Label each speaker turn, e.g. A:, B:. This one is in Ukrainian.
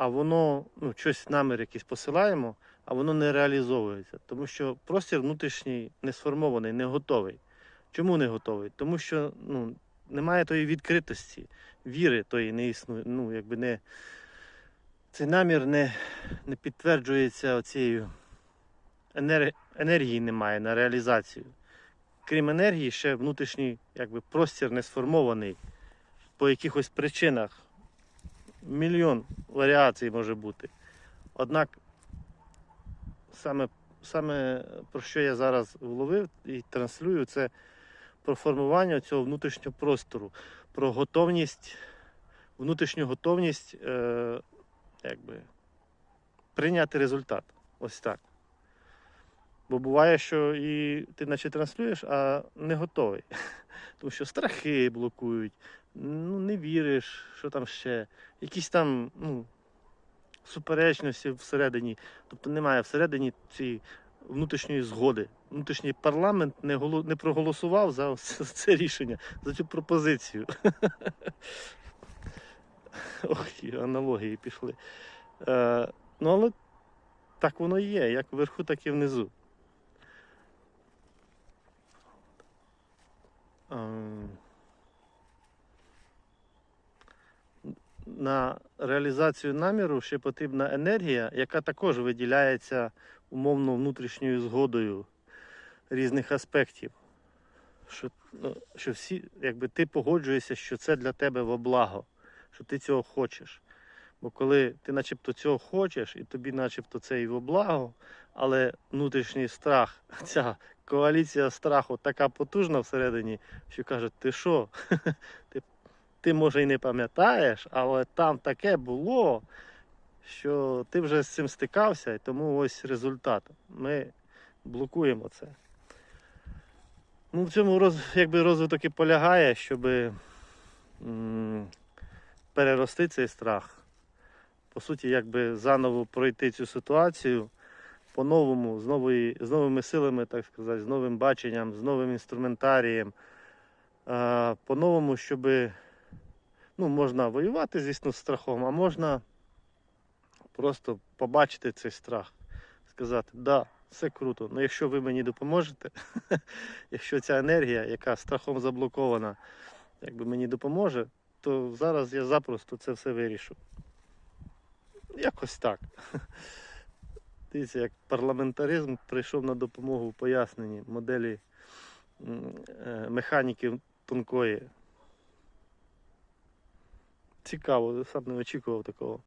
A: а воно, ну, щось намір якийсь посилаємо, а воно не реалізовується. Тому що простір внутрішній не сформований, не готовий. Чому не готовий? Тому що ну, немає тої відкритості, віри тої не існує. Ну, якби не, цей намір не, не підтверджується оцією енер... енергії немає на реалізацію. Крім енергії, ще внутрішній якби, простір не сформований по якихось причинах. Мільйон варіацій може бути. Однак саме, саме про що я зараз вловив і транслюю, це про формування цього внутрішнього простору, про готовність, внутрішню готовність е, якби, прийняти результат. Ось так. Бо буває, що і ти наче транслюєш, а не готовий. Тому що страхи блокують, ну, не віриш, що там ще, якісь там ну, суперечності всередині. Тобто немає всередині цієї внутрішньої згоди. Внутрішній парламент не, голо- не проголосував за це рішення, за цю пропозицію. Ох, аналогії пішли. Е, ну, але так воно і є, як вверху, так і внизу. На реалізацію наміру ще потрібна енергія, яка також виділяється умовно внутрішньою згодою різних аспектів. Що, ну, що всі, якби ти погоджуєшся, що це для тебе во благо, що ти цього хочеш. Бо коли ти начебто цього хочеш, і тобі начебто це і во благо, але внутрішній страх, ця коаліція страху така потужна всередині, що каже, ти що? ти, ти може і не пам'ятаєш, але там таке було, що ти вже з цим стикався, і тому ось результат. Ми блокуємо це. Ну, в цьому роз, якби розвиток і полягає, щоб перерости цей страх. По суті, якби заново пройти цю ситуацію по-новому, з, нової, з новими силами, так сказати, з новим баченням, з новим інструментарієм. По-новому, щоб ну, можна воювати, звісно, з страхом, а можна просто побачити цей страх, сказати, да, все круто. але якщо ви мені допоможете, якщо ця енергія, яка страхом заблокована, якби мені допоможе, то зараз я запросто це все вирішу. Якось так. Дивіться, як парламентаризм прийшов на допомогу в поясненні моделі е, механіки тонкої. Цікаво, сам не очікував такого.